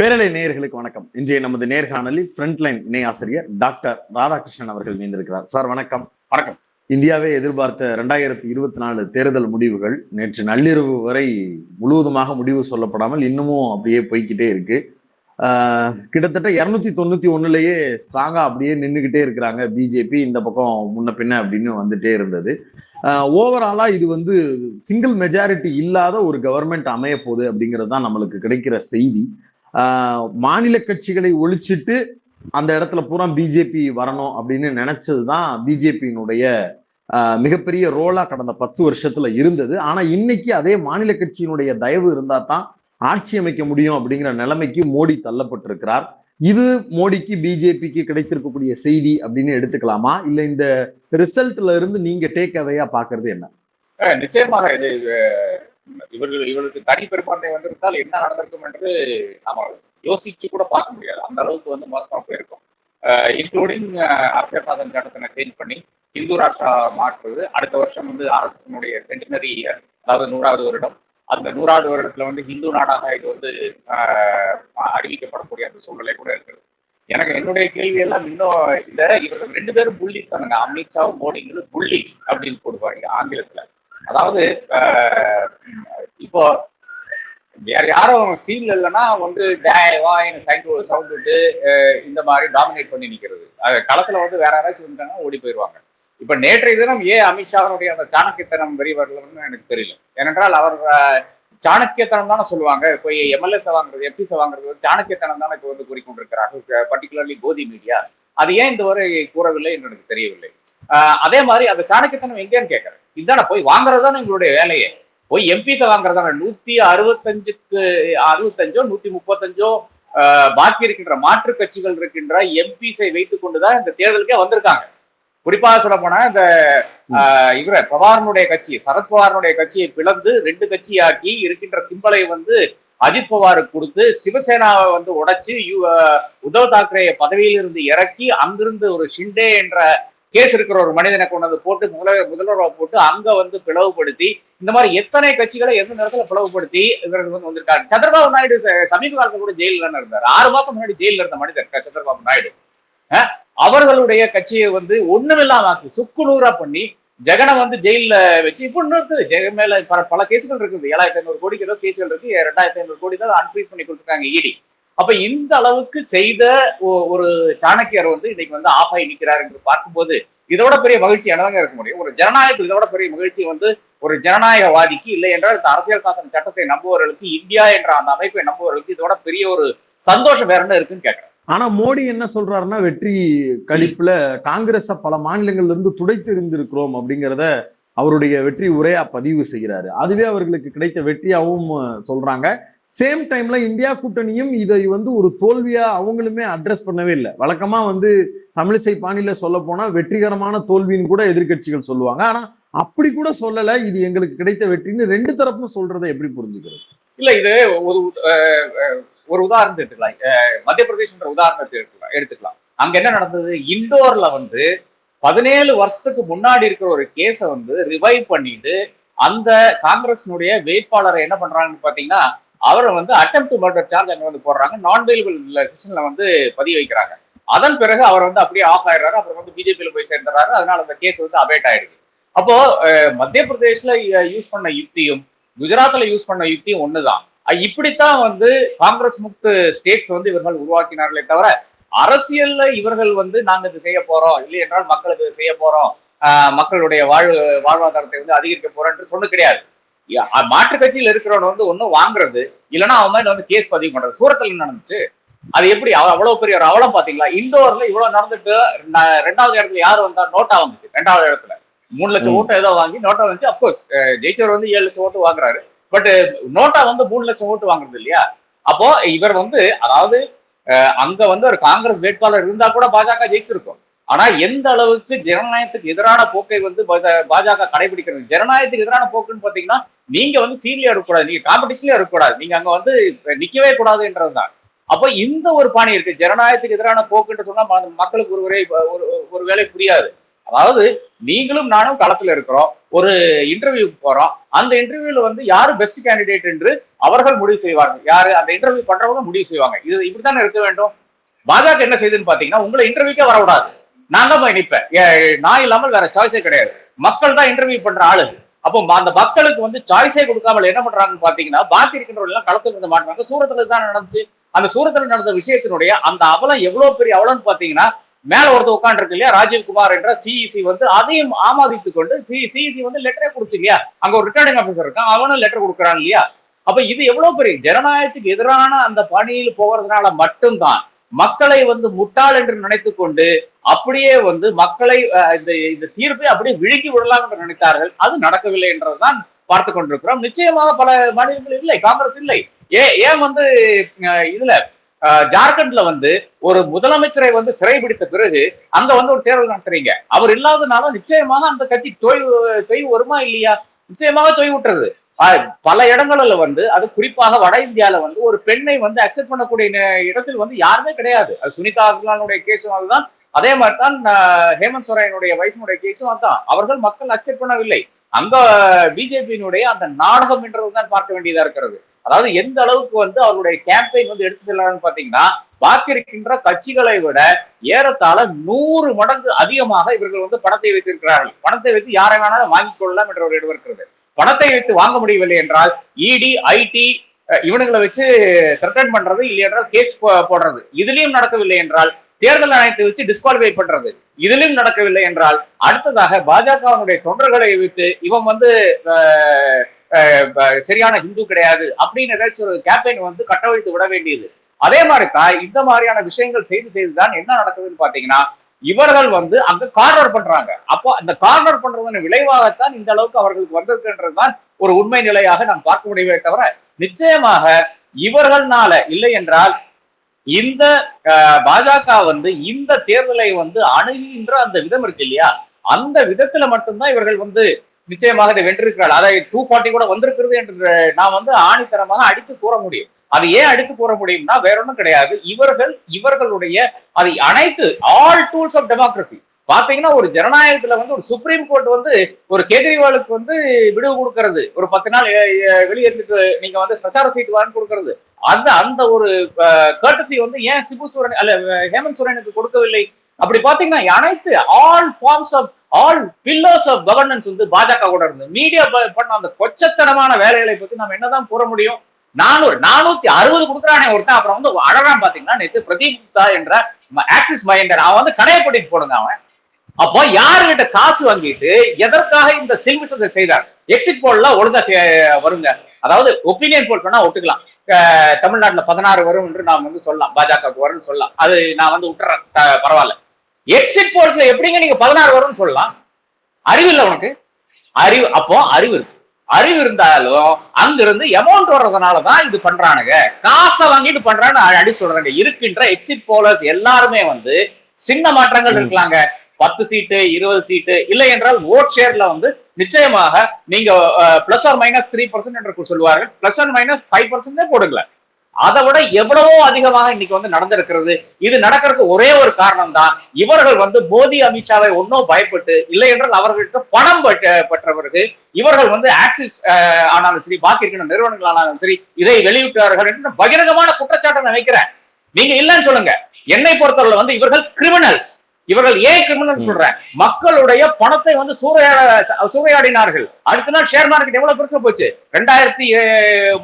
பேரலை நேயர்களுக்கு வணக்கம். இன்றைய நமது நேர்காணலில் ஃப்ரண்ட்லைன் இணை ஆசிரியர் டாக்டர் ராதாகிருஷ்ணன் அவர்கள் இணைந்திருக்கிறார். சார் வணக்கம். வணக்கம். இந்தியாவே எதிர்பார்த்த ரெண்டாயிரத்தி இருபத்தி நாலு தேர்தல் முடிவுகள் நேற்று நள்ளிரவு வரை முழுவதுமாக முடிவு சொல்லப்படாமல் இன்னமும் அப்படியே போய்க்கிட்டே இருக்கு. கிட்டத்தட்ட இருநூத்தி தொண்ணூத்தி ஒண்ணுலயே ஸ்ட்ராங்கா அப்படியே நின்றுகிட்டே இருக்கிறாங்க பிஜேபி. இந்த பக்கம் முன்ன பின்ன அப்படின்னு வந்துட்டே இருந்தது. ஓவராலா இது வந்து சிங்கிள் மெஜாரிட்டி இல்லாத ஒரு கவர்மெண்ட் அமைய போகுது அப்படிங்கிறது தான் நம்மளுக்கு கிடைக்கிற செய்தி. மாநில கட்சிகளை ஒழிச்சிட்டு அந்த இடத்துல பூரா பிஜேபி வரணும் அப்படின்னு நினைச்சது தான் பிஜேபியினுடைய மிகப்பெரிய ரோலா கடந்த பத்து வருஷத்துல இருந்தது. ஆனா இன்னைக்கு அதே மாநில கட்சியினுடைய தயவு இருந்தா தான் ஆட்சி அமைக்க முடியும் அப்படிங்கிற நிலைமைக்கு மோடி தள்ளப்பட்டிருக்கிறார். இது மோடிக்கு பிஜேபிக்கு கிடைத்திருக்கக்கூடிய செய்தி அப்படின்னு எடுத்துக்கலாமா? இல்ல இந்த ரிசல்ட்ல இருந்து நீங்க டேக் அவையா பாக்குறது என்ன? நிச்சயமாக இது இவர்கள் இவர்களுக்கு தனி பெரும்பான்மை வந்திருந்தால் என்ன நடந்திருக்கும் என்று நாம யோசிச்சு கூட பார்க்க முடியாது. அந்த அளவுக்கு வந்து மோசமாக போயிருக்கும். இன்க்ளூடிங் அக்ஷர் சாதன் சட்டத்தினை சேஞ்ச் பண்ணி இந்து ராஷ்டிரா மாற்றுவது. அடுத்த வருஷம் வந்து ஆர்எஸ்எஸ்னுடைய சென்டினரி அதாவது நூறாவது வருடம். அந்த நூறாவது வருடத்துல வந்து இந்து நாடாக இது வந்து அறிவிக்கப்படக்கூடிய அந்த சூழ்நிலை கூட இருக்குது எனக்கு என்னுடைய கேள்வி எல்லாம் இன்னும் இந்த இவர்கள் ரெண்டு பேரும் புள்ளிஸ் தானுங்க. அமித்ஷாவும் மோடிங்கிறது புள்ளிஸ் அப்படின்னு போடுவாங்க ஆங்கிலத்துல. அதாவது இப்போ வேற யாரும் ஃபீல் இல்லைன்னா வந்து வாயின்னு சைக்கிள் சவுண்ட் விட்டு இந்த மாதிரி டாமினேட் பண்ணி நிற்கிறது அது களத்தில் வந்து வேற யாராச்சும் இருந்தாங்கன்னா ஓடி போயிடுவாங்க இப்போ நேற்றைய தினம் ஏன் அமித்ஷாவினுடைய அந்த சாணக்கியத்தனம் வெறி வரலன்னு எனக்கு தெரியல. ஏனென்றால் அவர் சாணக்கியத்தனம் தானே சொல்லுவாங்க. இப்போ எம்எல்ஏஸ் வாங்குறது எம்பிஸ் வாங்குறது வந்து சாணக்கியத்தனம் தானே இப்போ வந்து கூறிக்கொண்டிருக்கிறார்கள் பர்டிகுலர்லி கோதி மீடியா அது ஏன் இந்த வரை கூறவில்லை என்று எனக்கு தெரியவில்லை. அதே மாதிரி அந்த சாணக்கியத்தனம் எங்கேன்னு கேட்கறேன். இதுதானே போய் வாங்குறது தானே எங்களுடைய வேலையே. போய் எம்பிஸை வாங்குறதான நூத்தி அறுபத்தஞ்சுக்கு அறுபத்தஞ்சோ நூத்தி முப்பத்தஞ்சோ பாக்கி இருக்கின்ற மாற்று கட்சிகள் இருக்கின்ற எம்பிஸை வைத்துக் கொண்டுதான் இந்த தேர்தலுக்கே வந்திருக்காங்க. குறிப்பாக சொல்ல போனா இந்த இவர பவாரனுடைய கட்சி சரத்பவாரனுடைய கட்சியை பிளந்து ரெண்டு கட்சியாக்கி இருக்கின்ற சிம்பலை வந்து அஜித் பவாருக்கு கொடுத்து சிவசேனாவை வந்து உடைச்சு யு- உத்தவ் தாக்கரே பதவியிலிருந்து இறக்கி அங்கிருந்து ஒரு ஷிண்டே என்ற கேஸ் இருக்கிற ஒரு மனிதனை கொண்டு வந்து போட்டு முதல முதல்வரை போட்டு அங்க வந்து பிளவுபடுத்தி இந்த மாதிரி எத்தனை கட்சிகளை எந்த நேரத்துல பிளவுபடுத்தி இவர்கள் வந்து வந்திருக்காரு சந்திரபாபு நாயுடு சமீப காலத்துல கூட ஜெயில தானே இருந்தார். ஆறு மாசம் முன்னாடி ஜெயில இருந்த மனிதர் சந்திரபாபு நாயுடு. அவர்களுடைய கட்சியை வந்து ஒண்ணுமில்லாம ஆக்கி சுக்குநூறா பண்ணி ஜெகனை வந்து ஜெயில வச்சு இப்போ இன்னும் ஜெகன் மேல பல பல கேசுகள் இருக்குது. ஏழாயிரத்தி ஐநூறு கோடிக்கு ஏதோ கேசுகள் இருக்கு. ரெண்டாயிரத்தி ஐநூறு கோடி தான் அன்ஃபீஸ் பண்ணி கொடுத்துருக்காங்க இடி அப்ப இந்த அளவுக்கு செய்த ஒ- ஒரு சாணக்கியர் வந்து இன்னைக்கு வந்து ஆஃப் ஆகி நிற்கிறார் என்று பார்க்கும்போது இதோட பெரிய மகிழ்ச்சி என்னதாங்க இருக்க முடியும். ஒரு ஜனநாயகத்தில் இதோட பெரிய மகிழ்ச்சி வந்து ஒரு ஜனநாயகவாதிக்கு இல்லை என்றால் இந்த அரசியல் சாசன சட்டத்தை நம்புவவர்களுக்கு இந்தியா என்ற அந்த அமைப்பை நம்புவவர்களுக்கு இதோட பெரிய ஒரு சந்தோஷம் வேற என்ன இருக்குன்னு கேட்கறேன். ஆனா மோடி என்ன சொல்றாருன்னா வெற்றி கழிப்புல காங்கிரஸ பல மாநிலங்கள்ல இருந்து துடைத்து இருந்திருக்கிறோம் அப்படிங்கிறத அவருடைய வெற்றி உரையா பதிவு செய்கிறாரு. அதுவே அவர்களுக்கு கிடைத்த வெற்றியாகவும் சொல்றாங்க. சேம் டைம்ல இந்தியா கூட்டணியும் இதை வந்து ஒரு தோல்வியா அவங்களுமே அட்ரஸ் பண்ணவே இல்லை. வழக்கமா வந்து தமிழிசை பாணியில சொல்ல போனா வெற்றிகரமான தோல்வின்னு கூட எதிர்க்கட்சிகள் சொல்லுவாங்க. ஆனா அப்படி கூட சொல்லல. இது எங்களுக்கு கிடைத்த வெற்றின்னு ரெண்டு தரப்பும் சொல்றதை எப்படி புரிஞ்சுக்கிறது? இல்ல இது ஒரு ஒரு உதாரணத்தை எடுத்துக்கலாம். மத்திய பிரதேஷ்ன்ற உதாரணத்தை எடுத்துக்கலாம் எடுத்துக்கலாம். அங்க என்ன நடந்தது? இண்டோர்ல வந்து பதினேழு வருஷத்துக்கு முன்னாடி இருக்கிற ஒரு கேஸை வந்து ரிவைவ் பண்ணிட்டு அந்த காங்கிரஸினுடைய வேட்பாளரை என்ன பண்றாங்கன்னு பாத்தீங்கன்னா அவரை வந்து அட்டம் டு மர்டர் சார்ஜ் அங்கே வந்து போடுறாங்க. நான் வெயிலபிள் செஷனில் வந்து பதிவு வைக்கிறாங்க. அதன் பிறகு அவர் வந்து அப்படியே ஆஃப் ஆயிடுறாரு. அப்புறம் வந்து பிஜேபியில் போய் சேர்ந்துறாரு அதனால அந்த கேஸ் வந்து அபேட் ஆயிடுது. அப்போ மத்திய பிரதேஷ்ல யூஸ் பண்ண யுக்தியும் குஜராத்ல யூஸ் பண்ண யுக்தியும் ஒண்ணுதான். தான் இப்படித்தான் வந்து காங்கிரஸ் முக்து ஸ்டேட்ஸ் வந்து இவர்கள் உருவாக்கினார்களே தவிர அரசியல்ல இவர்கள் வந்து நாங்க இது செய்ய போறோம். இல்லை என்றால் மக்களுக்கு இது செய்ய போறோம். மக்களுடைய வாழ்வு வாழ்வாதாரத்தை வந்து அதிகரிக்க போறோம் என்று சொன்ன கிடையாது. மாற்று கட்சியில இருக்கிறவன் வந்து ஒன்னும் வாங்குறது இல்லைன்னா அவன் மாதிரி வந்து கேஸ் பதிவு பண்றது. சூரத்தில் நடந்துச்சு? அது எப்படி அவ்வளவு பெரிய ஒரு அவலம் பாத்தீங்களா இண்டோர்ல இவ்வளவு நடந்துட்டு ரெண்டாவது இடத்துல யாரு வந்தா நோட்டா வந்துச்சு? ரெண்டாவது இடத்துல. மூணு லட்சம் ஓட்டு ஏதோ வாங்கி நோட்டா வந்துச்சு. அப்கோர்ஸ் ஜெயிச்சவர் வந்து ஏழு லட்சம் ஓட்டு வாங்குறாரு. பட் நோட்டா வந்து மூணு லட்சம் ஓட்டு வாங்குறது இல்லையா? அப்போ இவர் வந்து அதாவது அங்க வந்து ஒரு காங்கிரஸ் வேட்பாளர் இருந்தா கூட பாஜக ஜெயிச்சிருக்கும். ஆனா எந்த அளவுக்கு ஜனநாயகத்துக்கு எதிரான போக்கை வந்து பாஜக கடைபிடிக்கிறது? ஜனநாயகத்துக்கு எதிரான போக்குன்னு பாத்தீங்கன்னா நீங்க வந்து சீரியா இருக்கக்கூடாது. நீங்க காம்படிஷன்ல இருக்கக்கூடாது. நீங்க அங்க வந்து நிக்கவே கூடாதுன்றதுதான் அப்போ இந்த ஒரு பாணி இருக்கு. ஜனநாயகத்துக்கு எதிரான போக்குன்னு சொன்னா மக்களுக்கு ஒரு ஒரே ஒரு ஒரு வேலை புரியாது. அதாவது நீங்களும் நானும் களத்துல இருக்கிறோம். ஒரு இன்டர்வியூக்கு போறோம். அந்த இன்டர்வியூல வந்து யாரு பெஸ்ட் கேண்டிடேட் என்று அவர்கள் முடிவு செய்வாங்க. யாரு அந்த இன்டர்வியூ பண்றவங்க முடிவு செய்வாங்க. இது இப்படித்தானே இருக்க வேண்டும்? பாஜக என்ன செய்யுதுன்னு பாத்தீங்கன்னா உங்களை இன்டர்வியூக்கே வரக்கூடாது நான் தான் போய் நிப்பேன். நான் இல்லாமல் வேற சாய்ஸே கிடையாது. மக்கள் தான் இன்டர்வியூ பண்ற ஆளு. அப்போ அந்த மக்களுக்கு வந்து சாய்ஸே கொடுக்காமல் என்ன பண்றாங்கன்னு பாத்தீங்கன்னா பாக்கி இருக்கிறவங்க களத்துல இருந்து வந்து மாட்டாங்க சூரத்துல தான் நடந்துச்சு. அந்த சூரத்துல நடந்த விஷயத்தினுடைய அந்த அவலம் எவ்வளவு பெரிய அவலம்னு பாத்தீங்கன்னா மேல ஒருத்தர் உட்கார்ந்து இருக்கு இல்லையா ராஜீவ்குமார் என்ற சிஇசி வந்து அதையும் ஆமாதித்துக் கொண்டு சிஇசி வந்து லெட்டரே கொடுச்சு இல்லையா? அங்க ஒரு ரிட்டர்னிங் ஆஃபீஸர் இருக்கான். அவனும் லெட்டர் கொடுக்குறான் இல்லையா? அப்ப இது எவ்வளவு பெரிய ஜனநாயகத்துக்கு எதிரான அந்த பணியில் போகிறதுனால மட்டும்தான் மக்களை வந்து முட்டாள் என்று நினைத்து கொண்டு அப்படியே வந்து மக்களை இந்த இந்த தீர்ப்பை அப்படியே விழுக்கி விடலாம் என்று நினைத்தார்கள். அது நடக்கவில்லை என்றதுதான் பார்த்து கொண்டிருக்கிறோம். நிச்சயமாக பல மாநிலங்கள் இல்லை காங்கிரஸ் இல்லை. ஏ ஏன் வந்து இதுல ஜார்க்கண்ட்ல வந்து ஒரு முதலமைச்சரை வந்து சிறைபிடித்த பிறகு அங்க வந்து ஒரு தேர்தல் நடத்துறீங்க. அவர் இல்லாதனால நிச்சயமாக அந்த கட்சி தொய்வு தொய்வு வருமா இல்லையா? நிச்சயமாக தொய்வு விட்டுறது பல இடங்கள்ல வந்து அது குறிப்பாக வட இந்தியால வந்து ஒரு பெண்ணை வந்து அக்செப்ட் பண்ணக்கூடிய இடத்தில் வந்து யாருமே கிடையாது. அது சுனிதா அகர்வாலுடைய கேஸும் அதுதான். அதே மாதிரி தான் ஹேமந்த் சோரனுடைய வைஃபினுடைய கேஸும் அதுதான். அவர்கள் மக்கள் அக்செப்ட் பண்ணவில்லை. அங்க பிஜேபியினுடைய அந்த நாடகம் என்றதுதான் பார்க்க வேண்டியதா இருக்கிறது. அதாவது எந்த அளவுக்கு வந்து அவருடைய கேம்பெயின் வந்து எடுத்து செல்லலாம்னு பாத்தீங்கன்னா பாக்கி இருக்கின்ற கட்சிகளை விட ஏறத்தாழ நூறு மடங்கு அதிகமாக இவர்கள் வந்து பணத்தை வைத்திருக்கிறார்கள். பணத்தை வைத்து யாரை வேணாலும் வாங்கிக் கொள்ளலாம் என்ற ஒரு இடம் இருக்கிறது. பணத்தை வைத்து வாங்க முடியவில்லை என்றால் இடி ஐடி இவனுங்களை வச்சு த்ரெட்டன் பண்றது இல்லை என்றால் கேஸ் போடுறது. இதுலயும் நடக்கவில்லை என்றால் தேர்தல் ஆணையத்தை வச்சு டிஸ்குவாலிஃபை பண்றது. இதிலும் நடக்கவில்லை என்றால் அடுத்ததாக பாஜகவினுடைய தொண்டர்களை வைத்து இவன் வந்து சரியான ஹிந்து கிடையாது அப்படின்னு ஏதாச்சும் ஒரு கேம்பெயின் வந்து கட்டவழித்து விட வேண்டியது. அதே மாதிரி தான் இந்த மாதிரியான விஷயங்கள் செய்து செய்துதான் என்ன நடக்குதுன்னு பாத்தீங்கன்னா இவர்கள் வந்து அங்க கார்னர் பண்றாங்க. அப்போ அந்த கார்னர் பண்றதன் விளைவாகத்தான் இந்த அளவுக்கு அவர்களுக்கு வந்திருக்குன்றதுதான் ஒரு உண்மை நிலையாக நாம் பார்க்க முடியவே தவிர நிச்சயமாக இவர்கள்னால இல்லை என்றால் இந்த பாஜக வந்து இந்த தேர்தலை வந்து அணுகின்ற அந்த விதம் இருக்கு இல்லையா? அந்த விதத்துல மட்டும்தான் இவர்கள் வந்து நிச்சயமாக இதை வென்றிருக்கிறார்கள். அதை டூ ஃபார்ட்டி கூட வந்திருக்கிறது என்று நான் வந்து ஆணித்தரமாக அடித்து கூற முடியும். அது ஏன் அடுத்து கூற முடியும்னா வேற ஒன்றும் கிடையாது. இவர்கள் இவர்களுடைய அதை அனைத்து ஆல் டூல்ஸ் ஆஃப் டெமோக்ரஸி பாத்தீங்கன்னா ஒரு ஜனநாயகத்துல வந்து ஒரு சுப்ரீம் கோர்ட் வந்து ஒரு கேஜ்ரிவாலுக்கு வந்து விடுவு கொடுக்கறது. ஒரு பத்து நாள் வெளியேறதுக்கு நீங்க வந்து பிரச்சார சீட்டு வாங்கி கொடுக்கறது. அந்த அந்த ஒரு கர்டசி வந்து ஏன் சிபு சோரன் அல்ல ஹேமந்த் சோரனுக்கு கொடுக்கவில்லை? அப்படி பாத்தீங்கன்னா அனைத்து all forms of all pillars of governance வந்து பாஜக கூட இருந்து மீடியா பண்ண அந்த கொச்சத்தனமான வேலைகளை பத்தி நம்ம என்னதான் கூற முடியும்? நானூறு நானூத்தி அறுபது கொடுக்குறானே ஒருத்தன். அப்புறம் வந்து அழகா பாத்தீங்கன்னா நேற்று பிரதீப் குப்தா என்ற ஆக்சிஸ் மைண்டர் அவன் வந்து கடையப்பட்டிட்டு போடுங்க அவன். அப்போ யாருகிட்ட காசு வாங்கிட்டு எதற்காக இந்த சில்மிசத்தை செய்தார்? எக்ஸிட் போல்ல ஒழுங்கா வருங்க. அதாவது ஒப்பீனியன் போல் சொன்னா ஒட்டுக்கலாம் தமிழ்நாட்டுல பதினாறு வரும் என்று நாம் வந்து சொல்லலாம். பாஜக வரும்னு சொல்லலாம். அது நான் வந்து விட்டுறேன். பரவாயில்ல. எக்ஸிட் போல்ஸ்ல எப்படிங்க நீங்க பதினாறு வரும்னு சொல்லலாம்? அறிவு இல்லை உனக்கு? அறிவு அப்போ அறிவு இருக்கு. அறிவு இருந்தாலும் அங்கிருந்து அமௌண்ட் வர்றதுனாலதான் இது பண்றானுங்க. காசை வாங்கிட்டு பண்றான்னு அடி சொல்றாங்க. இருக்கின்ற எக்ஸிட் போலர்ஸ் எல்லாருமே வந்து சின்ன மாற்றங்கள். இருக்கலாங்க. பத்து சீட்டு இருபது சீட்டு இல்லை என்றால் ஓட் ஷேர்ல வந்து நிச்சயமாக நீங்க plus or minus three percent என்று சொல்லுவார்கள். Plus or minus five percent போடுங்களேன். அதை விட எவ்வளவோ அதிகமாக இன்னைக்கு வந்து நடந்திருக்கிறது. இது நடக்கிறதுக்கு ஒரே ஒரு காரணம் தான் இவர்கள் வந்து மோடி அமித்ஷாவை ஒன்னும் பயப்பட்டு இல்லை என்றால் அவர்களுக்கு பணம் பெற்றவர்கள். இவர்கள் வந்து ஆக்சிஸ் ஆனாலும் சரி பாக்கி இருக்கிற நிறுவனங்கள் ஆனாலும் சரி இதை வெளியிட்டார்கள் என்று பகிரங்கமான குற்றச்சாட்டை நினைக்கிறேன் நீங்க இல்லைன்னு சொல்லுங்க. என்னை பொறுத்தவரை வந்து இவர்கள் கிரிமினல்ஸ் இவர்கள் ஏன் கிரிமினல் சொல்றேன். மக்களுடைய பணத்தை வந்து சூறையாட சூறையாடினார்கள். அடுத்த நாள் ஷேர் மார்க்கெட் எவ்வளவு பெருசா போச்சு? ரெண்டாயிரத்தி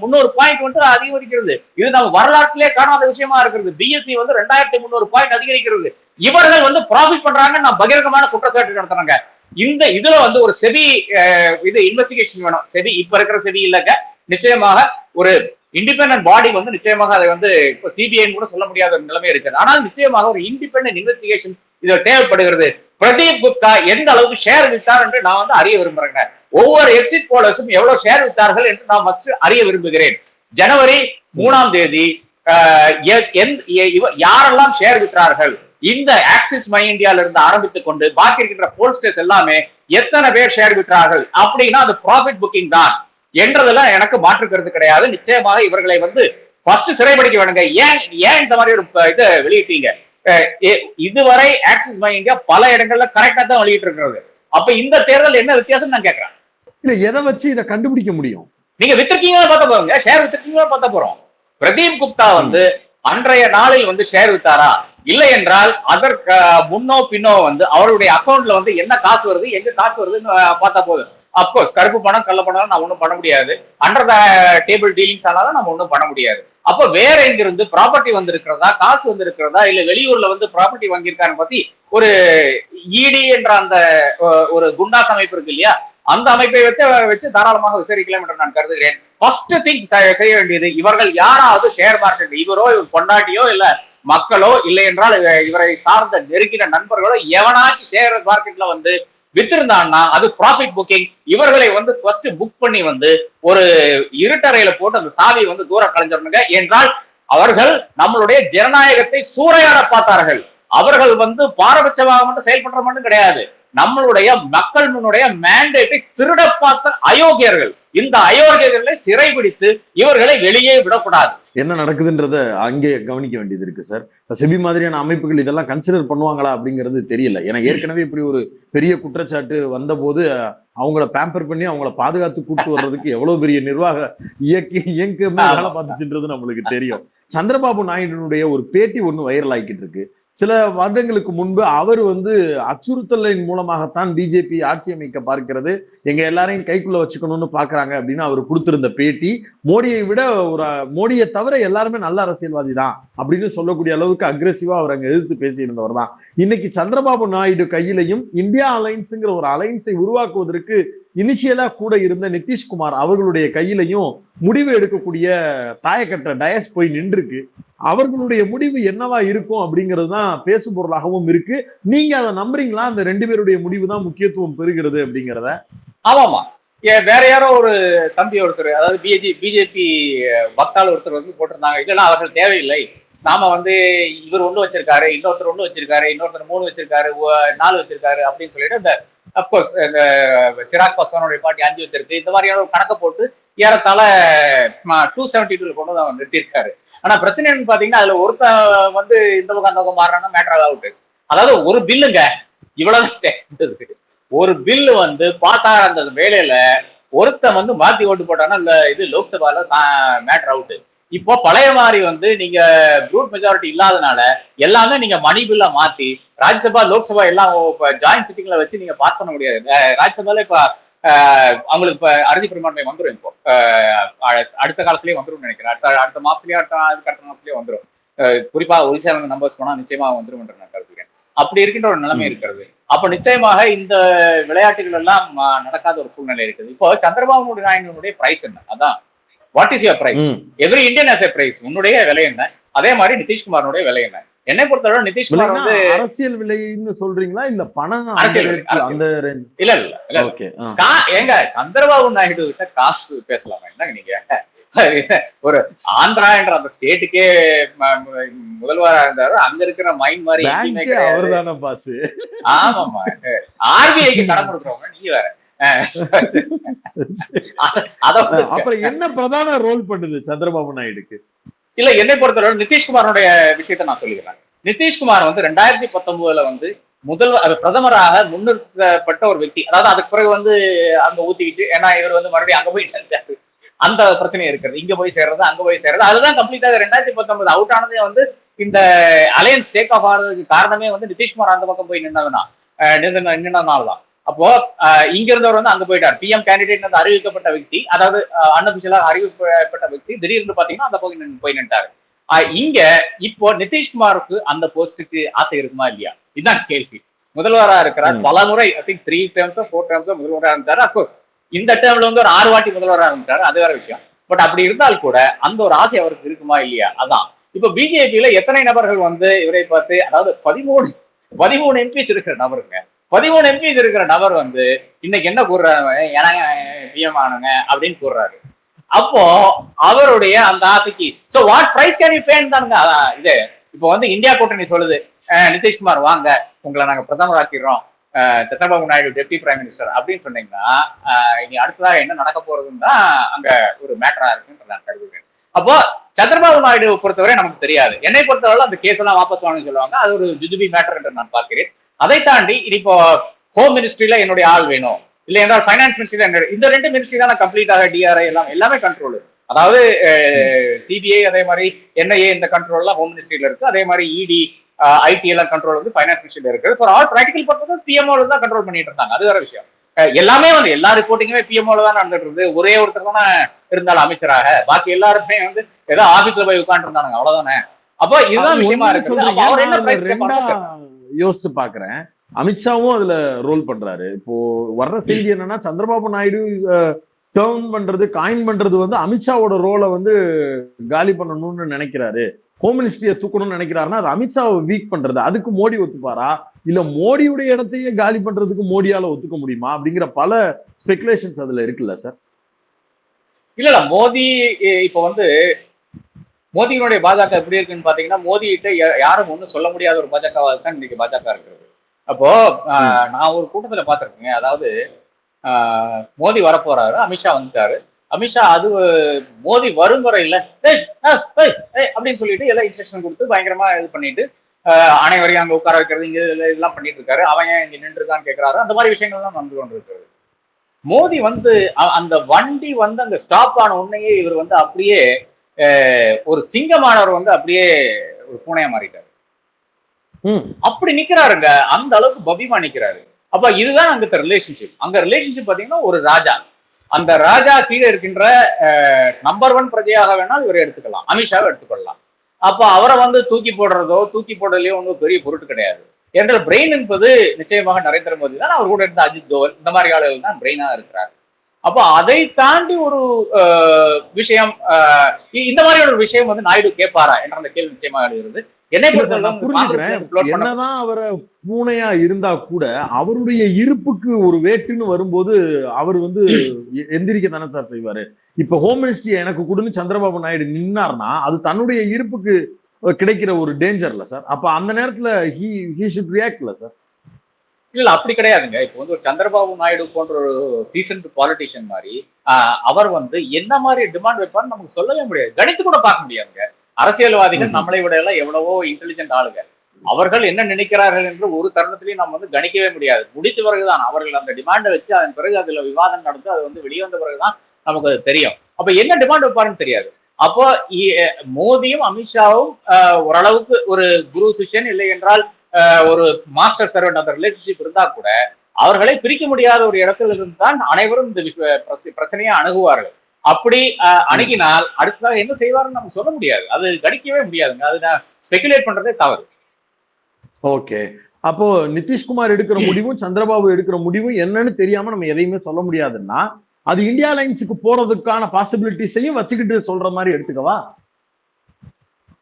முந்நூறு பாயிண்ட் வந்து அதிகரிக்கிறது. இது நம்ம வரலாற்றிலே காணாத விஷயமா இருக்கிறது. பிஎஸ்சி வந்து ரெண்டாயிரத்தி முந்நூறு பாயிண்ட் அதிகரிக்கிறது. இவர்கள் வந்து ப்ராஃபிட் பண்றாங்க நான் பகிரங்கமான குற்றச்சாட்டு நடத்துறாங்க. இந்த இதுல வந்து ஒரு செபி இது இன்வெஸ்டிகேஷன் வேணும். செபி இப்ப இருக்கிற செபி இல்லங்க. நிச்சயமாக ஒரு இண்டிபெண்டன்ட் பாடி வந்து நிச்சயமாக அதை வந்து இப்போ சிபிஐன்னு கூட சொல்ல முடியாத ஒரு நிலைமை இருக்குது. ஆனால் நிச்சயமாக ஒரு இண்டிபெண்டன்ட் இன்வெஸ்டிகேஷன் இது தேவைப்படுகிறது. பிரதீப் குப்தா எந்த அளவுக்கு ஷேர் வித்தார் என்று நான் வந்து அறிய விரும்புறேங்க. ஒவ்வொரு எக்ஸிட் போலர்ஸும் எவ்வளவு ஷேர் வித்தார்கள் என்று நான் ஃபர்ஸ்ட் அறிய விரும்புகிறேன். ஜனவரி மூணாம் தேதி ஆஹ், யாரெல்லாம் ஷேர் விற்றார்கள்? இந்த ஆக்சிஸ் மை இந்தியால இருந்து ஆரம்பித்துக் கொண்டு பாக்கி இருக்கின்ற போல்ஸ்டர்ஸ் எல்லாமே எத்தனை பேர் ஷேர் விற்றார்கள்? அப்படின்னா அது ப்ராஃபிட் புக்கிங் தான். என்றதெல்லாம் எனக்கு மாற்றுக்கிறது கிடையாது. நிச்சயமாக இவர்களை வந்து ஃபர்ஸ்ட் சிறைபிடிக்க வேணுங்க. ஏன் ஏன் இந்த மாதிரி ஒரு இதை வெளியிட்டீங்க? இதுவரை ஆக்சிஸ் இந்தியா பல இடங்கள்ல கரெக்டா தான் வெளியிட்டு இருக்கிறது அப்ப இந்த தேர்தல் என்ன வித்தியாசம் நான் கேட்கறேன் இல்ல எதை வச்சு இதை கண்டுபிடிக்க முடியும்? நீங்க வித்திருக்கீங்களா பார்த்த போறோங்க? ஷேர் வித்திருக்கீங்களா பார்த்த போறோம்? பிரதீப் குப்தா வந்து அன்றைய நாளில் வந்து ஷேர் வித்தாரா? இல்லை என்றால் அதற்கு முன்னோ பின்னோ வந்து அவருடைய அக்கவுண்ட்ல வந்து என்ன காசு வருது எங்க காசு வருதுன்னு பார்த்தா போதும் அப்கோர்ஸ் கருப்பு பணம் கள்ள பணம் நான் ஒண்ணும் பண்ண முடியாது. அண்டர் த டேபிள் டீலிங்ஸ் ஆனாலும் நம்ம ஒண்ணும் பண்ண முடியாது. அப்போ வேற எங்கிருந்து ப்ராப்பர்ட்டி வந்திருக்கிறதா காசு வந்திருக்கிறதா இல்ல வெளியூர்ல வந்து ப்ராப்பர்ட்டி வாங்கியிருக்கான்னு பத்தி ஒரு இடி என்ற அந்த ஒரு குண்டாஸ் அமைப்பு இருக்கு இல்லையா? அந்த அமைப்பை வச்சு வச்சு தாராளமாக விசாரிக்கலாம் என்று நான் கருதுகிறேன். ஃபர்ஸ்ட் திங் செய்ய வேண்டியது இவர்கள் யாராவது ஷேர் மார்க்கெட் இவரோ இவர் பொண்டாட்டியோ இல்ல மக்களோ இல்லை என்றால் இவரை சார்ந்த நெருங்கின நண்பர்களோ எவனாச்சும் ஷேர் மார்க்கெட்ல வந்து வித்திருந்தான்னா அது ப்ராஃபிட் புக்கிங் இவர்களை வந்து ஃபர்ஸ்ட் புக் பண்ணி வந்து ஒரு இருட்டறையில போட்டு அந்த சாவியை வந்து தூர கலைஞ்சிடணுங்க. என்றால் அவர்கள் நம்மளுடைய ஜனநாயகத்தை சூறையாட பார்த்தார்கள். அவர்கள் வந்து பாரபட்சமாக மட்டும் செயல்படுற மட்டும் கிடையாது. நம்மளுடைய மக்களினுடைய மேண்டேட்டை திருட பார்த்த அயோக்கியர்கள். இந்த அயோக்கியர்களை சிறைபிடித்து இவர்களை வெளியே விடக்கூடாது. என்ன நடக்குதுன்றத அங்கே கவனிக்க வேண்டியது இருக்கு சார் செபி மாதிரியான அமைப்புகள் இதெல்லாம் கன்சிடர் பண்ணுவாங்களா அப்படிங்கிறது தெரியல. ஏன்னா ஏற்கனவே இப்படி ஒரு பெரிய குற்றச்சாட்டு வந்தபோது அவங்கள பேம்பர் பண்ணி அவங்கள பாதுகாத்து கூட்டு வர்றதுக்கு எவ்வளவு பெரிய நிர்வாக இயக்கி இயக்கமே வேலை பார்த்துச்சுன்றது நம்மளுக்கு தெரியும். சந்திரபாபு நாயுடுனுடைய ஒரு பேட்டி ஒண்ணு வைரல் ஆகிக்கிட்டு இருக்கு. சில வருடங்களுக்கு முன்பு அவர் வந்து அச்சுறுத்தலின் மூலமாகத்தான் பிஜேபி ஆட்சி அமைக்க பார்க்கிறது. எங்க எல்லாரையும் கைக்குள்ள வச்சுக்கணும்னு பாக்குறாங்க அப்படின்னு அவர் கொடுத்திருந்த பேட்டி. மோடியை விட ஒரு மோடியை தவிர எல்லாருமே நல்ல அரசியல்வாதி தான் அப்படின்னு சொல்லக்கூடிய அளவுக்கு அக்ரெசிவா அவர் அங்க எதிர்த்து பேசியிருந்தவர் தான். இன்னைக்கு சந்திரபாபு நாயுடு கையிலையும் இந்தியா அலைன்ஸுங்கிற ஒரு அலைன்ஸை உருவாக்குவதற்கு இனிஷியலா கூட இருந்த நிதிஷ்குமார் அவர்களுடைய கையிலையும் முடிவு எடுக்கக்கூடிய தாயக்கற்ற டயஸ் போய் நின்றுருக்கு. அவர்களுடைய முடிவு என்னவா இருக்கும் அப்படிங்கிறது தான் பேசு பொருளாகவும் இருக்கு. நீங்க அதை நம்புறீங்களா? அந்த ரெண்டு பேருடைய முடிவு தான் முக்கியத்துவம் பெறுகிறது அப்படிங்கிறத. ஆமாமா. ஏ, வேற யாரோ ஒரு தம்பி ஒருத்தர் அதாவது பிஜேபி பிஜேபி பக்தால் ஒருத்தர் வந்து போட்டிருந்தாங்க. இதெல்லாம் அவர்கள் தேவையில்லை. நாம வந்து இவர் ஒன்று வச்சிருக்காரு இன்னொருத்தர் ஒன்று வச்சிருக்காரு இன்னொருத்தர் மூணு வச்சிருக்காரு நாலு வச்சிருக்காரு அப்படின்னு சொல்லிட்டு இந்த அப்கோர்ஸ் இந்த சிராக் பாஸ்வானுடைய பாட்டி அஞ்சு வச்சிருக்கு. இந்த மாதிரியான ஒரு கணக்கை போட்டு ஏறத்தாழ டூ செவன்டி டூல கொண்டு தான் அவர் நிறுத்தியிருக்காரு. ஆனா பிரச்சனை என்னன்னு பாத்தீங்கன்னா அதுல ஒருத்தன் வந்து இந்த பக்கம் அந்த பக்கம் மாறினா மேட்டர் அவுட் அதாவது ஒரு பில்லுங்க இவ்வளவு ஒரு பில்லு வந்து பாஸ் ஆகிற அந்த வேலையில ஒருத்தன் வந்து மாத்தி ஓட்டு போட்டானா இந்த இது லோக்சபால மேட்டர் அவுட் இப்போ பழைய மாதிரி வந்து நீங்க ப்ரூட் மெஜாரிட்டி இல்லாதனால எல்லாமே நீங்க மணி பில்ல மாத்தி ராஜ்யசபா லோக்சபா எல்லாம் ஜாயிண்ட் சிட்டிங்ல வச்சு நீங்க பாஸ் பண்ண முடியாது. ராஜ்யசபால இப்ப அவங்களுக்கு இப்ப அறுதி பெரும்பான்மை வந்துரும் இப்போ. அடுத்த காலத்திலேயே வந்துரும் நினைக்கிறேன். அடுத்த அடுத்த மாசத்துலயே அடுத்த அதுக்கு அடுத்த மாசத்துலயே வந்துரும். அஹ், குறிப்பா ஒரிசா நம்பர்ஸ் போனா நிச்சயமா வந்துரும் என்று நான் கருதுகிறேன். அப்படி இருக்கின்ற ஒரு நிலைமை. இருக்கிறது. அப்ப நிச்சயமாக இந்த விளையாட்டுகள் எல்லாம் நடக்காத ஒரு சூழ்நிலை இருக்குது. இப்போ சந்திரபாபு நாயுடுனுடைய பிரைஸ் என்ன? அதான். What is your price. Every Indian has price உன்னுடைய விலை என்ன? அதே மாதிரி நிதிஷ்குமாருடைய விலை என்ன? என்னை பொறுத்தவரை நிதிஷ்குமார் வந்து அரசியல் விலைன்னு சொல்றீங்களா? இல்ல பணம் அரசியல் அந்த? இல்ல இல்ல இல்ல. ஏங்க சந்திரபாபு நாயுடு கிட்ட காசு பேசலாமா? என்னங்க நீங்க? ஒரு ஆந்திரா என்ற அந்த ஸ்டேட்டுக்கே முதல்வரா இருந்தாரு. அங்க இருக்கிற மைண்ட் மாதிரி. அவர்தானே பாஸ் ஆமாமா ஆர்பிஐக்கு கடன் கொடுக்குறவங்க நீ வேற. அப்புறம் என்ன பிரதான ரோல் பண்ணுது சந்திரபாபு நாயுடுக்கு? இல்ல என்னை பொறுத்தவரை நிதிஷ்குமாரோடைய விஷயத்த நான் சொல்லிக்கிறேன். நிதிஷ்குமார் வந்து ரெண்டாயிரத்தி பத்தொன்பதுல வந்து முதல்வர் பிரதமராக முன்னிறுத்தப்பட்ட ஒரு வெற்றி அதாவது அதுக்கு பிறகு வந்து அங்க ஊத்திக்கிச்சு. ஏன்னா இவர் வந்து மறுபடியும் அங்க போய் செஞ்சாரு அந்த பிரச்சனை இருக்கிறது. இங்க போய் சேர்றது அங்க போய் சேர்றது. அதுதான் கம்ப்ளீட்டா ரெண்டாயிரத்தி பத்தொன்பது அவுட் ஆனதே வந்து இந்த அலையன்ஸ் டேக் ஆஃப் ஆகிறதுக்கு காரணமே வந்து நிதிஷ்குமார் அந்த பக்கம் போய் நின்னதுனா நின்னதுனால தான் அப்போ இங்க இருந்தவர் வந்து அங்க போயிட்டார். பிஎம் கேண்டிடேட் வந்து அறிவிக்கப்பட்ட வக்தி அதாவது அன்அபிஷியலா அறிவிக்கப்பட்ட வக்தி திடீர்னு பாத்தீங்கன்னா அந்த பக்கம் போய் நின்ட்டாரு. இங்க இப்போ நிதிஷ்குமாருக்கு அந்த போஸ்டுக்கு ஆசை இருக்குமா இல்லையா? இதுதான் கேள்வி. முதல்வரா இருக்கிறார். பல முறை ஐ திங்க் த்ரீ டேர்ம்ஸோ ஃபோர் டேர்ம்ஸோ முதல்வரா இருந்தாரு. அப்போ இந்த டேர்ம்ல வந்து ஒரு ஆறு வாட்டி முதல்வரா இருந்தாரு. அது வேற விஷயம். பட் அப்படி இருந்தால் கூட அந்த ஒரு ஆசை அவருக்கு இருக்குமா இல்லையா? அதான். இப்போ பிஜேபியில எத்தனை நபர்கள் வந்து இவரை பார்த்து அதாவது பதிமூணு பதிமூணு எம்பிஸ் இருக்கிற நபருங்க. பதிமூணு எம்பிஸ் இருக்கிற நபர் வந்து இன்னைக்கு என்ன கூறுறாங்க? எனக்கு பிஎம் ஆனுங்க அப்படின்னு கூறுறாரு. அப்போ அவருடைய அந்த ஆசைக்கு so what price can you pay தானுங்க அதான் இது இப்போ வந்து இந்தியா கூட்டணி சொல்லுது. அஹ், நிதிஷ்குமார் வாங்க உங்களை நாங்க பிரதமர் ஆக்கிடுறோம் Chandrababu Naidu deputy prime minister அப்படின்னு சொன்னீங்கன்னா அஹ், இனி அடுத்ததா என்ன நடக்க போறதுன்னு தான் அங்க ஒரு மேட்டரா இருக்குன்னு நான் கருதுகிறேன். அப்போ சந்திரபாபு நாயுடு பொறுத்தவரை நமக்கு தெரியாது. என்னை பொறுத்தவரை அந்த கேஸ் எல்லாம் வாபஸ் வாங்கன்னு சொல்லுவாங்க. அது ஒரு ஜுஜுபி மேட்டர் என்று நான் பார்க்கிறேன். அதை தாண்டி இது இப்போ ஹோம் மினிஸ்ட்ரியில என்னுடைய ஆள் வேணும். இல்ல என்றால் ஃபைனான்ஸ் மினிஸ்ட்ரியில என்னுடைய இந்த ரெண்டு மினிஸ்ட்ரி தான் கம்ப்ளீட்டாக டிஆர்ஐ எல்லாம் எல்லாமே கண்ட்ரோல் அதாவது சிபிஐ அதே மாதிரி என்ஐஏ இந்த கண்ட்ரோல்லாம் ஹோம் மினிஸ்ட்ரியில இருக்கு. அதே மாதிரி E இடி ஐடி எல்லாம் கண்ட்ரோல் வந்து ஃபைனான்ஸ் மினிஸ்ட்ரியில இருக்கு. For all practical purpose PMO தான் கண்ட்ரோல் பண்ணிட்டு இருந்தாங்க. அது வேற விஷயம். எல்லாமே வந்து எல்லா ரிப்போர்ட்டிங்குமே பிஎம்ஓல தான் நடந்துட்டு இருந்து ஒரே ஒருத்தர் தானே இருந்தாலும் அமைச்சராக. பாக்கி எல்லாருமே வந்து ஏதோ ஆபீஸ்ல போய் உட்கார்ந்து இருந்தாங்க அவ்வளவுதானே. அப்போ இதுதான் விஷயமா இருக்கு அவர் என்ன யோசிச்சு பாக்குறேன். அமித்ஷாவும் அதுல ரோல் பண்றாரு. இப்போ வர்ற செய்தி என்னன்னா சந்திரபாபு நாயுடு டேர்ன் பண்றது காயின் பண்றது வந்து அமித்ஷாவோட ரோலை வந்து காலி பண்ணணும்னு நினைக்கிறாரு. ஹோம் மினிஸ்ட்ரியை தூக்கணும்னு நினைக்கிறாருன்னா அது அமித்ஷாவை வீக் பண்றது. அதுக்கு மோடி ஒத்துப்பாரா? இல்ல மோடியுடைய இடத்தையே காலி பண்றதுக்கு மோடியால ஒத்துக்க முடியுமா? அப்படிங்கிற பல ஸ்பெகுலேஷன்ஸ் அதுல இருக்குல்ல சார் இல்ல இல்ல மோடி இப்ப வந்து மோடியினுடைய பாஜக எப்படி இருக்குன்னு பாத்தீங்கன்னா யா- யாரும் ஒண்ணும் சொல்ல முடியாத ஒரு பாஜகவா தான் இன்னைக்கு பாஜக இருக்கிறது. அப்போ நான் ஒரு கூட்டத்துல பாத்திருக்கேங்க அதாவது மோடி வரப்போறாரு அமித்ஷா வந்துட்டாரு. அமித்ஷா அது மோடி வரும் வரையில அப்படின்னு சொல்லிட்டு எல்லாம் இன்ஸ்ட்ரக்ஷன் கொடுத்து பயங்கரமா இது பண்ணிட்டு அனைவரையும் அங்க உட்கார வைக்கிறது இங்க இதுல இதெல்லாம் பண்ணிட்டு இருக்காரு. அவன் ஏன் இங்க நின்று இருக்கான்னு கேக்குறாரு. அந்த மாதிரி விஷயங்கள் தான் வந்து கொண்டிருக்கிறது. மோடி வந்து அந்த வண்டி வந்து அங்க ஸ்டாப் ஆன உடனேயே இவர் வந்து அப்படியே ஒரு சிங்கமானவர் வந்து அப்படியே ஒரு பூனையா மாறிட்டாரு. அப்படி நிக்கிறாருங்க. அந்த அளவுக்கு பபிமா நிக்கிறாரு. அப்ப இதுதான் அங்க ரிலேஷன்ஷிப் அங்க ரிலேஷன்ஷிப் பாத்தீங்கன்னா ஒரு ராஜா. அந்த ராஜா கீழே இருக்கின்ற நம்பர் ஒன் பிரஜையாக வேணால் இவரை எடுத்துக்கலாம். அமித்ஷாவை எடுத்துக்கொள்ளலாம். அப்ப அவரை வந்து தூக்கி போடுறதோ தூக்கி போடுறதுலயோ ஒன்றும் பெரிய பொருட்டு கிடையாது. என்ற பிரெயின் என்பது நிச்சயமாக நரேந்திர மோடி தான் அவர் கூட இருந்த அஜித் தோவல் இந்த மாதிரி ஆளுகள் தான் பிரெயினா இருக்கிறார் அப்போ அதை தாண்டி ஒரு விஷயம் இந்த மாதிரி ஒரு விஷயம் வந்து நாயுடு கேட்பாரா? என்ற அந்த கேள்வி நிச்சயமாக எழுகிறது. என்னை பொறுத்தவரை என்னதான் அவரை பூனையா இருந்தா கூட அவருடைய இருப்புக்கு ஒரு வேட்டுன்னு வரும்போது அவர் வந்து எந்திரிக்க தானே சார் செய்வாரு. இப்ப ஹோம் மினிஸ்ட்ரி எனக்கு கொடுன்னு சந்திரபாபு நாயுடு நின்னார்னா அது தன்னுடைய இருப்புக்கு கிடைக்கிற ஒரு டேஞ்சர்ல சார். அப்ப அந்த நேரத்துல ஹி ஹி ஷுட் ரியாக்ட்ல சார். இல்ல அப்படி கிடையாதுங்க. இப்போ வந்து ஒரு சந்திரபாபு நாயுடு போன்ற ஒரு சீசன்ட் பாலிட்டிஷியன் மாதிரி அவர் வந்து என்ன மாதிரி டிமாண்ட் வைப்பான்னு நமக்கு சொல்லவே முடியாது. கணித்து கூட பார்க்க முடியாதுங்க. அரசியல்வாதிகள். நம்மளை விட எல்லாம் எவ்வளவோ இன்டெலிஜென்ட் ஆளுங்க. அவர்கள் என்ன நினைக்கிறார்கள் என்று ஒரு தருணத்திலையும் நம்ம வந்து கணிக்கவே முடியாது. முடிச்ச பிறகுதான் அவர்கள் அந்த டிமாண்டை வச்சு அதன் பிறகு அதுல விவாதம் நடந்து அது வந்து வெளிவந்த பிறகுதான் நமக்கு அது தெரியும். அப்ப என்ன டிமாண்ட் வைப்பாருன்னு தெரியாது. அப்போ மோடியும் அமித்ஷாவும் ஓரளவுக்கு ஒரு குரு சிஷ்யன் இல்லை என்றால் ஒரு மாஸ்டர் சர்வெண்ட் அந்த ரிலேஷன்ஷிப் இருந்தா கூட அவர்களை பிரிக்க முடியாத ஒரு இடத்துல இருந்து தான் அனைவரும் இந்த பிரச்சனையை அணுகுவார்கள். அப்படி அணுகினால் அடுத்ததாக என்ன செய்வாருன்னு நம்ம சொல்ல முடியாது. அது கணிக்கவே முடியாதுங்க. அது நான் ஸ்பெகுலேட் பண்றதே தவறு. ஓகே அப்போ நிதிஷ்குமார் எடுக்கிற முடிவும் சந்திரபாபு எடுக்கிற முடிவும் என்னன்னு தெரியாம நம்ம எதையுமே சொல்ல முடியாதுன்னா அது இந்தியா லைன்ஸுக்கு போறதுக்கான பாசிபிலிட்டிஸையும் வச்சுக்கிட்டு சொல்ற மாதிரி எடுத்துக்கவா?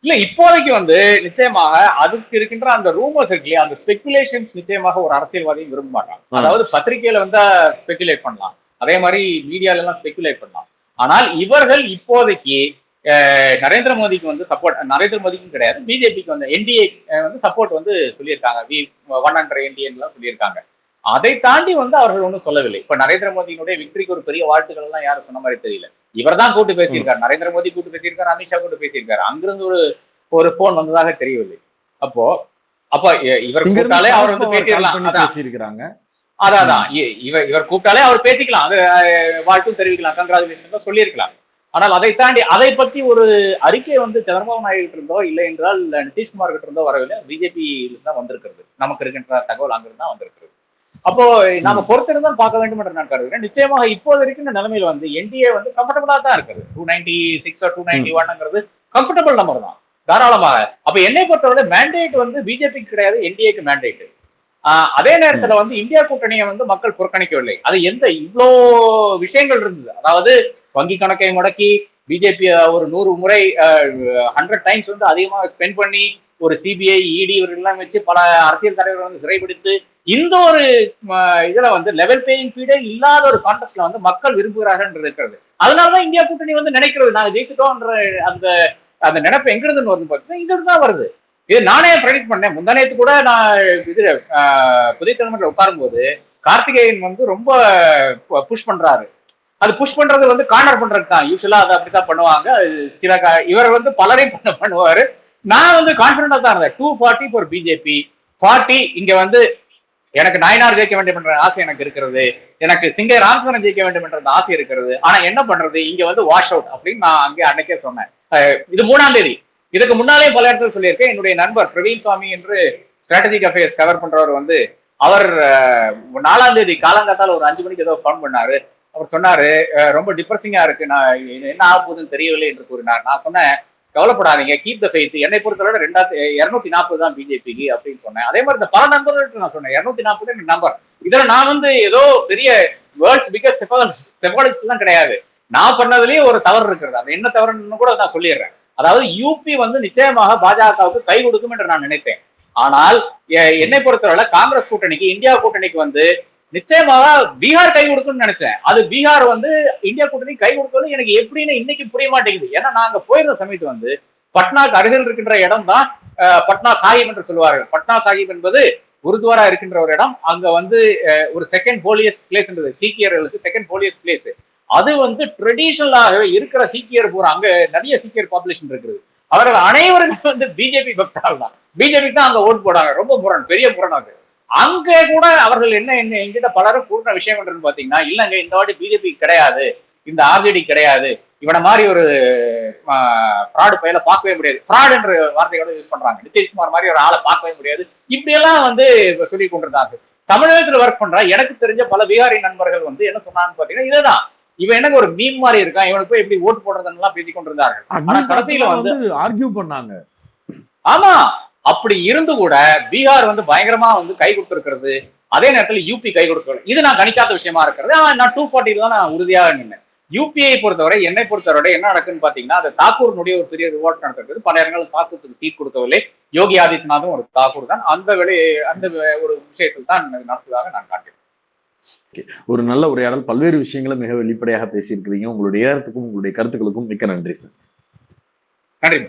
இல்ல இப்போதைக்கு வந்து நிச்சயமாக அதுக்கு இருக்கின்ற அந்த ரூமர்ஸ் இருக்கு இல்லையா அந்த ஸ்பெகுலேஷன்ஸ் நிச்சயமாக ஒரு அரசியல்வாதியும் விரும்ப மாட்டான். அதாவது பத்திரிகையில வந்து ஸ்பெகுலேட் பண்ணலாம். அதே மாதிரி மீடியால எல்லாம் ஸ்பெகுலேட் பண்ணலாம். ஆனால் இவர்கள் இப்போதைக்கு நரேந்திர மோடிக்கு வந்து சப்போர்ட் நரேந்திர மோடிக்கும் கிடையாது பிஜேபிக்கு வந்து என்டிஏ வந்து சப்போர்ட் வந்து சொல்லியிருக்காங்க. வி ஒன் ஹண்ட்ரட் என்டிஏன்லாம் சொல்லியிருக்காங்க. அதை தாண்டி வந்து அவர்கள் ஒன்றும் சொல்லவில்லை. இப்ப நரேந்திர மோடியினுடைய விக்டரிக்கு ஒரு பெரிய வாழ்த்துக்கள் எல்லாம் யாரும் சொன்ன மாதிரி தெரியல. இவர் தான் கூட்டு பேசியிருக்காரு. நரேந்திர மோடி கூட்டு பேசியிருக்காரு அமித்ஷா கூட்டு பேசியிருக்காரு. அங்கிருந்து ஒரு ஒரு போன் வந்ததாக தெரியவில்லை. அப்போ அப்ப இவர் கூப்பிட்டாலே அவர் வந்து பண்ணி அதான். இவர் இவர் கூப்பிட்டாலே அவர் பேசிக்கலாம். அது வாழ்த்தும் தெரிவிக்கலாம். கங்க்ராச்சுலேஷன் சொல்லியிருக்கலாம். ஆனால் அதை தாண்டி அதை பத்தி ஒரு அறிக்கை வந்து சந்திரபாபு நாயுடு இருந்தோ இல்லை என்றால் நிதிஷ்குமார் கிட்ட இருந்தோ வரவில்லை. பிஜேபி தான் வந்திருக்கிறது. நமக்கு இருக்கின்ற தகவல் அங்கிருந்து தான் வந்திருக்கிறது. அப்போ நாம பொறுத்திருந்து தான் பார்க்க வேண்டும் என்று நான் கருதுகிறேன். நிச்சயமாக இப்போது இருக்கின்ற நிலைமையில வந்து என்டிஏ வந்து கம்ஃபர்டபுளா தான் இருக்குது. Two ninety six two ninety ஒன்ங்கிறது comfortable number தான். தாராளமாக. அப்ப என்னை பொறுத்தவரை மேண்டேட் வந்து பிஜேபிக்கு கிடையாது என்டிஏக்கு மேண்டேட் அதே நேரத்துல வந்து இந்தியா கூட்டணியை வந்து மக்கள் புறக்கணிக்கவில்லை. அது எந்த இவ்வளோ விஷயங்கள் இருந்தது. அதாவது வங்கி கணக்கை முடக்கி பிஜேபி ஒரு நூறு முறை ஹண்ட்ரட் டைம்ஸ் வந்து அதிகமாக ஸ்பெண்ட் பண்ணி ஒரு சிபிஐ இடி இவர்கள்லாம் வச்சு பல அரசியல் தலைவர்கள் வந்து சிறைபிடித்து இந்த ஒரு இதுல வந்து லெவல் பேயிங் ஃபீடே இல்லாத ஒரு கான்டெஸ்ட்ல வந்து மக்கள் விரும்புகிறார்கள் இருக்கிறது. அதனாலதான் இந்தியா கூட்டணி வந்து நினைக்கிறது. நாங்க ஜெயித்துட்டோம்ன்ற அந்த அந்த நினைப்பு எங்கிருந்து வருது பார்த்தீங்கன்னா இங்கிருந்து தான் வருது. இது நானே ப்ரெடிக்ட் பண்ணேன். முந்தானத்து கூட நான் இது அஹ், புதிய போது உட்காரும்போது கார்த்திகேயன் வந்து ரொம்ப புஷ் பண்றாரு. அது புஷ் பண்றது வந்து கார்னர் பண்றது தான். யூஸ்வலா அதை அப்படித்தான் பண்ணுவாங்க. சில க- இவர் வந்து பலரையும் பண்ண பண்ணுவாரு. நான் வந்து கான்பிடண்டா தான் இருந்தேன். Two forty four BJP forty இங்க வந்து எனக்கு நாயனார் ஜெயிக்க வேண்டும் என்ற ஆசை எனக்கு இருக்கிறது. எனக்கு சிங்கை ராமசரன் ஜெயிக்க வேண்டும் என்ற ஆசை இருக்கிறது. ஆனா என்ன பண்றது? இங்க வந்து வாஷ் அவுட் அப்படின்னு நான் அங்கே அன்னைக்கே சொன்னேன். இது மூணாம் தேதி. இதுக்கு முன்னாலே பல இடத்துல சொல்லியிருக்கேன். என்னுடைய நண்பர் பிரவீன் சுவாமி என்று ஸ்ட்ராட்டஜிக் அஃபேர்ஸ் கவர் பண்றவர் வந்து அவர் நாலாம் தேதி காலங்காத்தால ஒரு அஞ்சு மணிக்கு ஏதோ ஃபோன் பண்ணாரு. அவர் சொன்னாரு ரொம்ப டிப்ரெசிங்கா இருக்கு. நான் என்ன ஆக போகுதுன்னு தெரியவில்லை என்று கூறினார். நான் சொன்னேன் கவலைப்படாதீங்க. கீப் த ஃபெய்த் என்னை பொறுத்தவரை ரெண்டாயிரத்தி இரநூத்தி நாற்பது தான் பிஜேபிக்கு அப்படின்னு சொன்னேன். அதே மாதிரி இந்த பல நம்பர்கள் நான் சொன்னேன். இரநூத்தி நாற்பது எனக்கு நம்பர் இதில் நான் வந்து ஏதோ பெரிய வேர்ல்ட்ஸ் பிகஸ்ட் செபாலிஸ்ட் தான் கிடையாது. நான் பண்ணதுலயே ஒரு தவறு இருக்கிறது. அது என்ன தவறுன்னு கூட நான் சொல்லிடுறேன். அதாவது யூபி வந்து நிச்சயமாக பாஜகவுக்கு கை கொடுக்கும் என்று நான் நினைத்தேன் ஆனால் என்னை பொறுத்தவரை காங்கிரஸ் கூட்டணிக்கு இந்தியா கூட்டணிக்கு வந்து நிச்சயமாக பீகார் கை கொடுக்கணும்னு நினைச்சேன். அது பீகார் வந்து இந்தியா கூட்டணி கை கொடுக்கிறது எனக்கு எப்படின்னு இன்னைக்கு புரிய மாட்டேங்குது. ஏன்னா நாங்க போயிருந்த சமயத்து வந்து பட்னாக்கு அருகில் இருக்கின்ற இடம் தான் பட்னா சாஹிப் என்று சொல்லுவார்கள். பட்னா சாஹிப் என்பது குருத்வாரா இருக்கின்ற ஒரு இடம். அங்க வந்து ஒரு செகண்ட் போலியஸ் பிளேஸ்ன்றது சீக்கியர்களுக்கு செகண்ட் போலியஸ் பிளேஸ் அது வந்து ட்ரெடிஷனலாகவே இருக்கிற சீக்கியர் பூரா. அங்க நிறைய சீக்கியர் பாப்புலேஷன் இருக்குது. அவர்கள் அனைவருமே வந்து பிஜேபி பக்தால் தான் பிஜேபி தான் அங்க ஓட்டு போடாங்க ரொம்ப முரண் பெரிய புரணம் அது. அங்க கூட அவர்கள் என்ன என்ன எங்கிட்ட பலரும் கூறின விஷயம் என்னன்னு பாத்தீங்கன்னா இல்லங்க இந்த வாட்டி பிஜேபி கிடையாது. இந்த ஆர்ஜேடி கிடையாது. இவனை மாதிரி ஒரு ஃப்ராடு பையில பார்க்கவே முடியாது. ஃப்ராட் என்ற வார்த்தையோட யூஸ் பண்றாங்க. நிதிஷ்குமார் மாதிரி ஒரு ஆளை பார்க்கவே முடியாது. இப்படியெல்லாம் வந்து சொல்லி கொண்டிருந்தாங்க தமிழகத்துல ஒர்க் பண்ற எனக்கு தெரிஞ்ச பல பீகாரி நண்பர்கள் வந்து என்ன சொன்னாங்கன்னு பாத்தீங்கன்னா இதுதான். இவன் எனக்கு ஒரு மீன் மாதிரி இருக்கான். இவனுக்கு போய் எப்படி ஓட்டு போடுறதுன்னு எல்லாம் பேசிக் கொண்டிருந்தார்கள். ஆனா கடைசியில வந்து ஆர்கியூ பண்ணாங்க. ஆமா. அப்படி இருந்து கூட பீகார் வந்து பயங்கரமா வந்து கை கொடுத்திருக்கிறது. அதே நேரத்துல யூபி கை கொடுக்கல இது நான் கணிக்காத விஷயமா இருக்கிறது. நான் டூ ஃபார்ட்டில தான் நான் உறுதியாக நின்னேன். யூபிஐ பொறுத்தவரை என்னை பொறுத்தவரை என்ன நடக்குன்னு பாத்தீங்கன்னா அது தாக்கூர்னுடைய ஒரு பெரிய ரிவார்ட் நடக்கிறது பல இடங்களில் தாக்கூருக்கு சீட் கொடுக்கவில்லை. யோகி ஆதித்யநாத்தும் ஒரு தாக்கூர் தான். அந்த வேலை அந்த ஒரு விஷயத்தில் தான் நடந்ததாக நான் காண்கிறேன். ஒரு நல்ல உரையாடல். பல்வேறு விஷயங்களை மிக வெளிப்படையாக பேசியிருக்கிறீங்க. உங்களுடைய நேரத்துக்கும் உங்களுடைய கருத்துக்களுக்கும் மிக்க நன்றி சார். நன்றி.